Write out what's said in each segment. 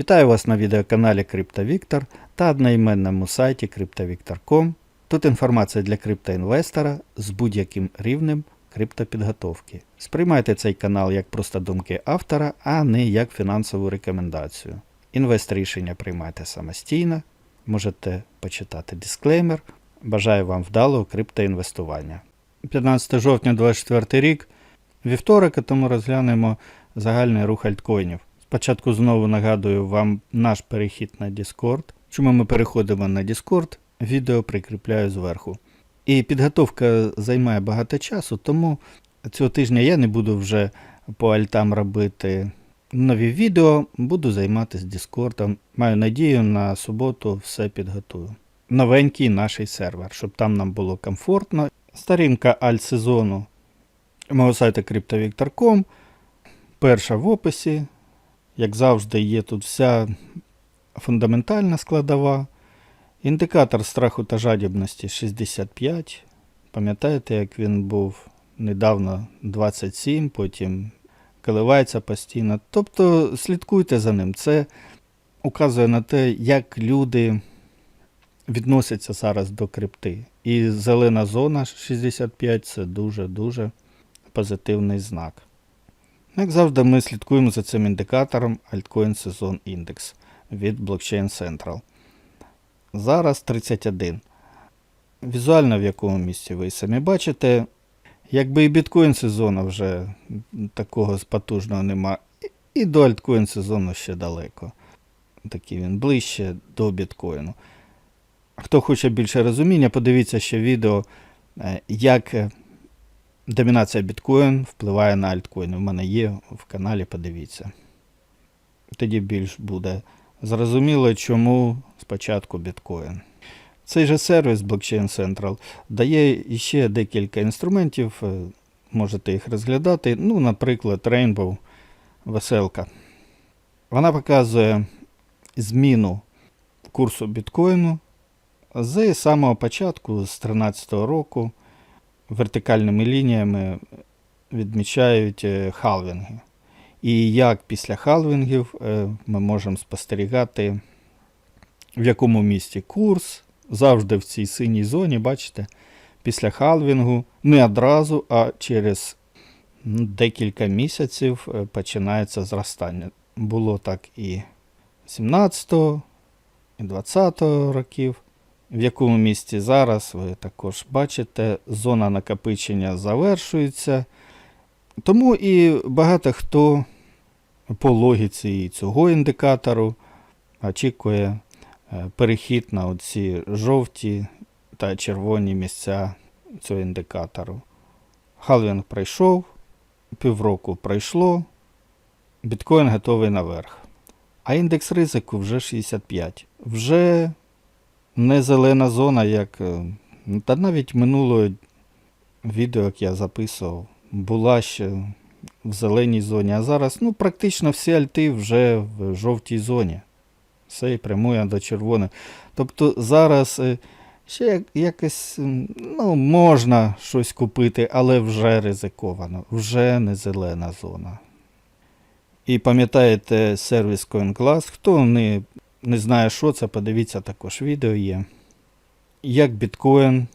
Вітаю вас на відеоканалі CryptoVictor та одноіменному сайті CryptoVictor.com. Тут інформація для криптоінвестора з будь-яким рівнем криптопідготовки. Сприймайте цей канал як просто думки автора, а не як фінансову рекомендацію. Інвест рішення приймайте самостійно, можете почитати дисклеймер. Бажаю вам вдалого криптоінвестування. 15 жовтня 2024 рік, вівторок, тому розглянемо загальний рух альткоїнів. Спочатку знову нагадую вам наш перехід на Discord. Чому ми переходимо на Discord? Відео прикріпляю зверху. І підготовка займає багато часу, тому цього тижня я не буду вже по альтам робити нові відео, буду займатися Discord. Маю надію, на суботу все підготую. Новенький наш сервер, щоб там нам було комфортно. Сторінка альт-сезону мого сайту CryptoVictor.com. Перша в описі. Як завжди, є тут вся фундаментальна складова. Індикатор страху та жадібності 65. Пам'ятаєте, як він був недавно 27, потім коливається постійно. Тобто слідкуйте за ним. Це указує на те, як люди відносяться зараз до крипти. І зелена зона 65 це дуже-дуже позитивний знак. Як завжди, ми слідкуємо за цим індикатором Altcoin Season Index від Blockchain Central. Зараз 31. Візуально в якому місці ви самі бачите. Якби і біткоін сезону вже такого потужного нема, і до альткоін сезону ще далеко. Такий він ближче до біткоїну. Хто хоче більше розуміння, подивіться ще відео, е, як е, домінація біткоін впливає на альткоїни. У мене є в каналі, подивіться. Тоді більш буде зрозуміло, чому спочатку біткоін. Цей же сервіс Blockchain Central дає ще декілька інструментів, е, можете їх розглядати. Ну, наприклад, Rainbow веселка. Вона показує зміну курсу біткоїну з самого початку, з 2013 року, вертикальними лініями відмічають е, халвінги. І як після халвінгів е, ми можемо спостерігати, в якому місці курс, завжди в цій синій зоні, бачите, після халвінгу не одразу, а через декілька місяців е, починається зростання. Було так і 17-го, і 20-го років. В якому місці зараз, ви також бачите, зона накопичення завершується. Тому і багато хто по логіці цього індикатору очікує е, перехід на ці жовті та червоні місця цього індикатору. Халвінг пройшов, півроку пройшло, біткоін готовий наверх. А індекс ризику вже 65. Вже не зелена зона, як. е, Та навіть минулого відео, як я записував, була ще в зеленій зоні, а зараз ну, практично всі альти вже в жовтій зоні. Все і прямує до червоної. Тобто зараз е, ще якось ну, можна щось купити, але вже ризиковано, вже не зелена зона. І пам'ятаєте сервіс CoinClass, хто не, не знає, що це, подивіться також відео є. Як біткоін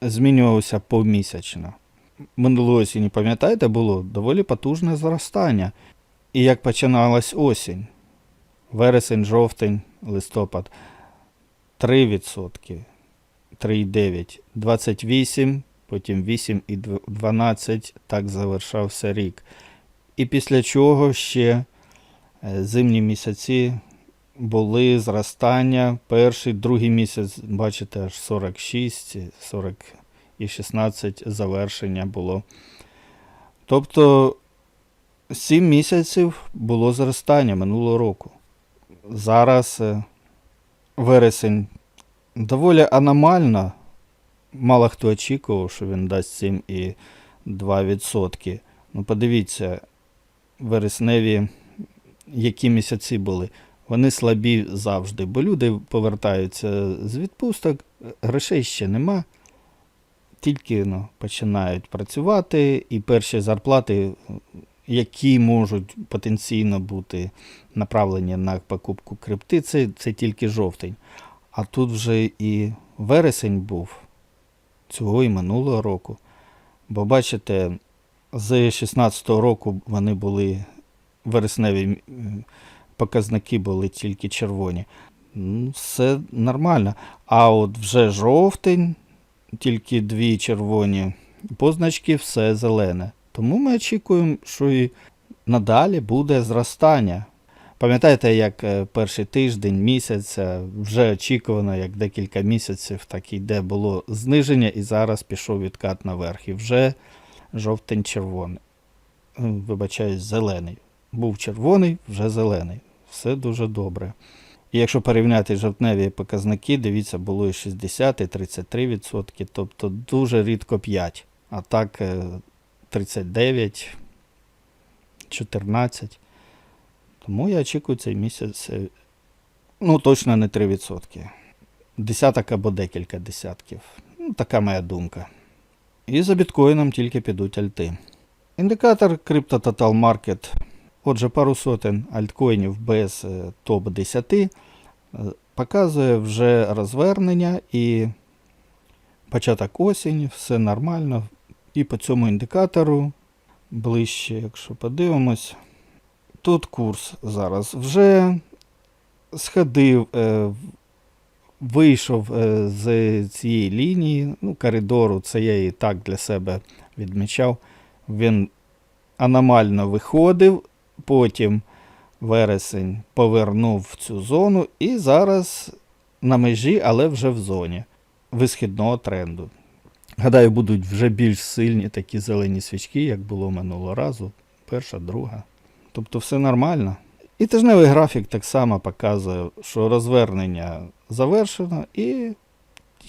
змінювався помісячно. Минулої осені, пам'ятаєте, було доволі потужне зростання. І як починалась осінь, вересень, жовтень, листопад 3%, 3,9, 28, потім 8 і 12, так завершався рік. І після чого ще е, зимні місяці були зростання. Перший, другий місяць, бачите, аж 46, 40 і 16 завершення було. Тобто 7 місяців було зростання минулого року. Зараз е, вересень доволі аномально. Мало хто очікував, що він дасть 7,2%. Ну, подивіться, вересневі, які місяці були. Вони слабі завжди, бо люди повертаються з відпусток, грошей ще нема. Тільки ну, починають працювати, і перші зарплати які можуть потенційно бути направлені на покупку крипти, це, це тільки жовтень. А тут вже і вересень був цього і минулого року. Бо бачите, з 2016 року вони були вересневі показники були тільки червоні. Ну, все нормально. А от вже жовтень, тільки дві червоні позначки, все зелене. Тому ми очікуємо, що і надалі буде зростання. Пам'ятаєте, як е, перший тиждень місяця вже очікувано, як декілька місяців, так і йде було зниження, і зараз пішов відкат наверх. І вже жовтень червоний. Е, Вибачаюсь, зелений. Був червоний, вже зелений. Все дуже добре. І якщо порівняти жовтневі показники, дивіться, було і 60, і 33%, тобто дуже рідко 5. А так е, 39, 14. Тому я очікую цей місяць, е, ну точно не 3%. Десяток або декілька десятків. Ну, така моя думка. І за біткоїном тільки підуть альти. Індикатор Crypto Total Market. Отже, пару сотень альткоїнів без е, топ-10 е, показує вже розвернення і початок осені, все нормально. І по цьому індикатору ближче, якщо подивимось, тут курс зараз вже сходив, е, вийшов з цієї лінії, ну, коридору, це я і так для себе відмічав. Він аномально виходив, потім вересень повернув в цю зону і зараз на межі, але вже в зоні висхідного тренду. Гадаю, будуть вже більш сильні такі зелені свічки, як було минулого разу. Перша, друга. Тобто все нормально. І тижневий графік так само показує, що розвернення завершено, і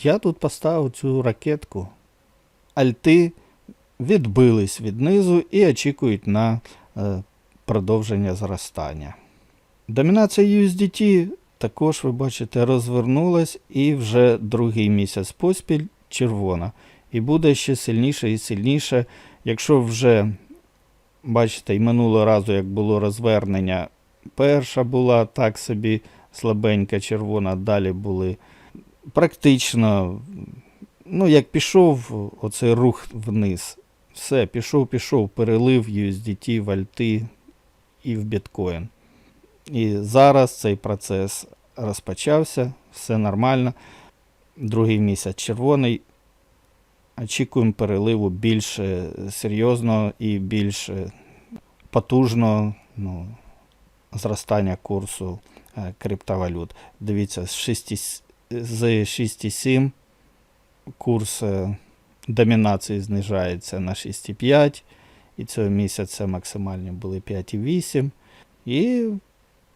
я тут поставив цю ракетку. Альти відбились від низу і очікують на е, продовження зростання. Домінація USDT також, ви бачите, розвернулась і вже другий місяць поспіль червона. І буде ще сильніше і сильніше. Якщо вже, бачите, і минулого разу, як було розвернення, перша була так собі слабенька червона, далі були практично, ну, як пішов оцей рух вниз. Все, пішов, пішов, перелив USDT в альти і в біткоін. І зараз цей процес розпочався, все нормально. Другий місяць червоний. Очікуємо переливу більш серйозного і більш потужного ну, зростання курсу е, криптовалют. Дивіться, з 6,с- з 6,7 курс е, домінації знижається на 6,5. І цього місяця максимальні були 5,8. І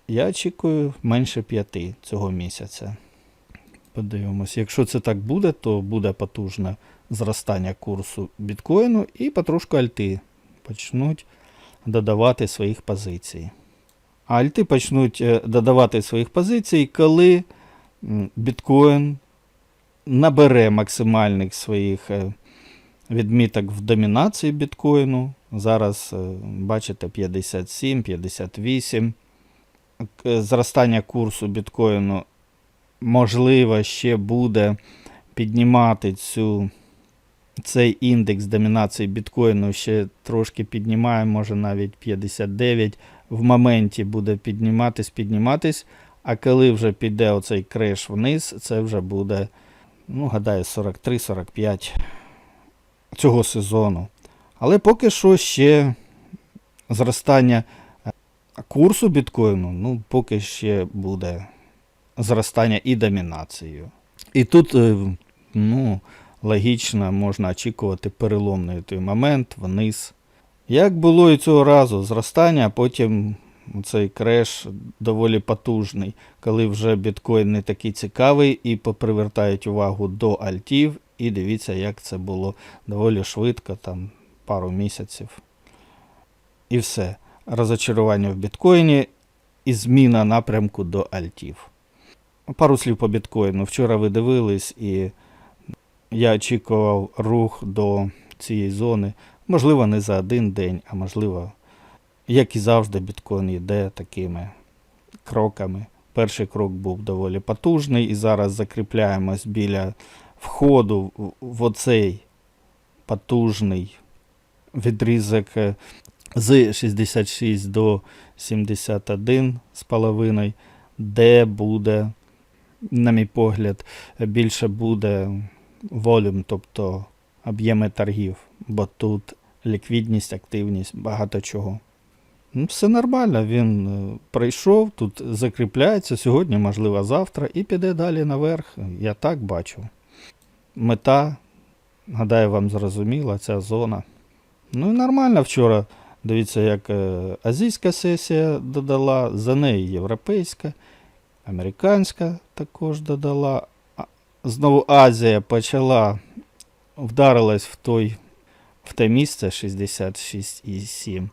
я очікую менше 5 цього місяця. Подивимось, якщо це так буде, то буде потужне зростання курсу біткоїну і потрошку альти почнуть додавати своїх позицій. А альти почнуть е, додавати своїх позицій, коли біткоін набере максимальних своїх е, відміток в домінації біткоїну. Зараз, е, бачите, 57, 58. Зростання курсу біткоїну можливо ще буде піднімати цю, цей індекс домінації біткоїну ще трошки піднімає, може навіть 59. В моменті буде підніматись, підніматись. А коли вже піде оцей креш вниз, це вже буде, ну, гадаю, 43-45 цього сезону. Але поки що ще зростання е, курсу біткоїну, ну, поки ще буде зростання і домінацією. І тут, е, ну, логічно можна очікувати переломний той момент вниз. Як було і цього разу, зростання, а потім цей креш доволі потужний, коли вже біткоін не такий цікавий і попривертають увагу до альтів. І дивіться, як це було доволі швидко, там пару місяців. І все. Розочарування в біткоїні і зміна напрямку до альтів. Пару слів по біткоїну. Вчора ви дивились, і я очікував рух до цієї зони. Можливо, не за один день, а можливо Як і завжди, біткоін йде такими кроками. Перший крок був доволі потужний, і зараз закріпляємось біля входу в- оцей потужний відрізок е, з 66 до 71 з половиною, де буде, на мій погляд, більше буде волюм, тобто об'єми торгів, бо тут ліквідність, активність, багато чого. Ну, все нормально, він е, прийшов, тут закріпляється сьогодні, можливо, завтра, і піде далі наверх. Я так бачу. Мета, гадаю, вам зрозуміла, ця зона. Ну і нормально вчора. Дивіться, як е, азійська сесія додала, за нею європейська, американська також додала. Знову Азія почала, вдарилась в той, в те місце 66,7.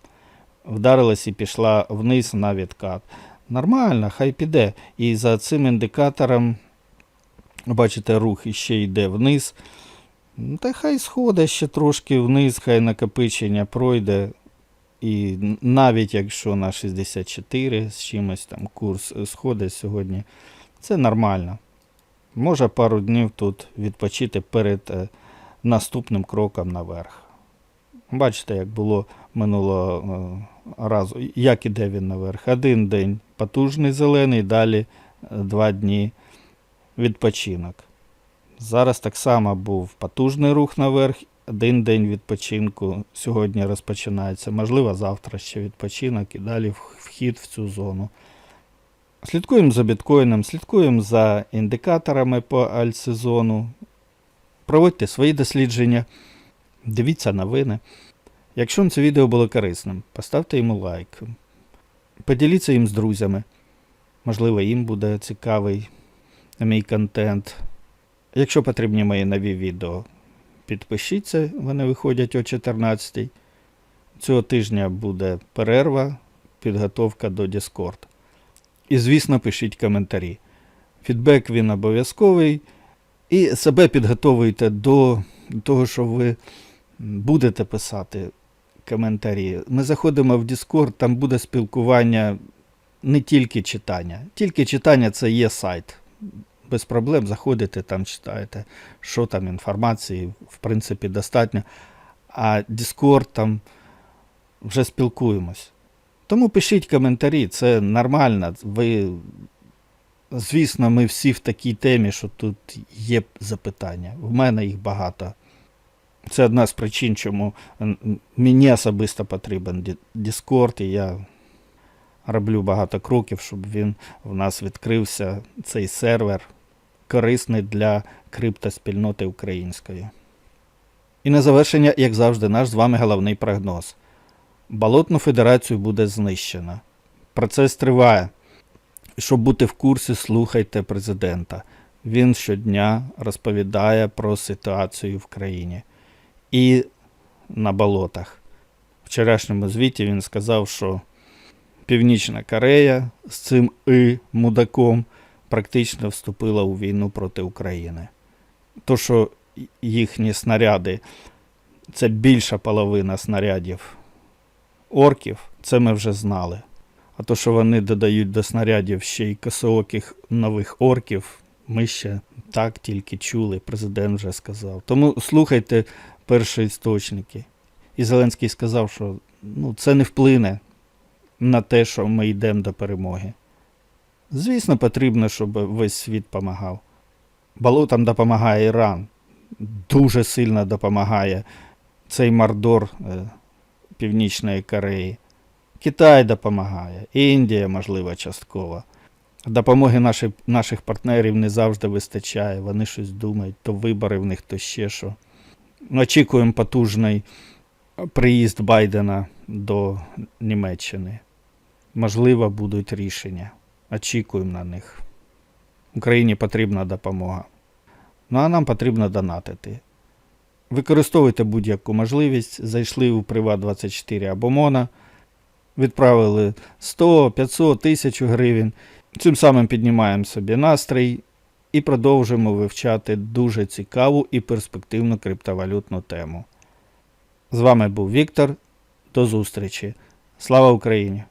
Вдарилась і пішла вниз на відкат. Нормально, хай піде. І за цим індикатором, бачите, рух іще йде вниз. Та хай сходить ще трошки вниз, хай накопичення пройде. І навіть якщо на 64 з чимось там курс е, сходить сьогодні, це нормально. Може пару днів тут відпочити перед е, наступним кроком наверх. Бачите, як було минулого е, разу, як іде він наверх. Один день потужний зелений, далі два дні відпочинок. Зараз так само був потужний рух наверх, один день відпочинку сьогодні розпочинається. Можливо, завтра ще відпочинок і далі вхід в цю зону. Слідкуємо за біткоїном, слідкуємо за індикаторами по альтсезону. Проводьте свої дослідження, дивіться новини. Якщо вам це відео було корисним, поставте йому лайк. Поділіться їм з друзями. Можливо, їм буде цікавий мій контент. Якщо потрібні мої нові відео, підпишіться, вони виходять о 14 Цього тижня буде перерва, підготовка до Discord. І, звісно, пишіть коментарі. Фідбек він обов'язковий. І себе підготовуйте до того, що ви будете писати коментарі. Ми заходимо в Discord, там буде спілкування не тільки читання. Тільки читання це є сайт. Без проблем заходите, там читаєте, що там інформації, в принципі, достатньо. А Discord там вже спілкуємось. Тому пишіть коментарі, це нормально. Ви, звісно, ми всі в такій темі, що тут є запитання. В мене їх багато. Це одна з причин, чому мені особисто потрібен Discord, і я роблю багато кроків, щоб він в нас відкрився, цей сервер, корисний для криптоспільноти української. І на завершення, як завжди, наш з вами головний прогноз. Болотну федерацію буде знищено. Процес триває. Щоб бути в курсі, слухайте президента. Він щодня розповідає про ситуацію в країні. І на болотах. В вчорашньому звіті він сказав, що Північна Корея з цим і мудаком практично вступила у війну проти України. То, що їхні снаряди, це більша половина снарядів орків, це ми вже знали. А то, що вони додають до снарядів ще й косооких нових орків, ми ще так тільки чули, президент вже сказав. Тому слухайте першоісточники. І Зеленський сказав, що ну, це не вплине на те, що ми йдемо до перемоги. Звісно, потрібно, щоб весь світ допомагав. Болотам допомагає Іран. Дуже сильно допомагає цей мордор е, Північної Кореї. Китай допомагає, Індія, можливо, частково. Допомоги наші, наших партнерів не завжди вистачає. Вони щось думають, то вибори в них, то ще що. Очікуємо потужний приїзд Байдена до Німеччини. Можливо, будуть рішення. Очікуємо на них. Україні потрібна допомога. Ну а нам потрібно донатити. Використовуйте будь-яку можливість. Зайшли у Приват24 або Мона, відправили 100, 500, 1000 гривень. Цим самим піднімаємо собі настрій і продовжуємо вивчати дуже цікаву і перспективну криптовалютну тему. З вами був Віктор. До зустрічі. Слава Україні!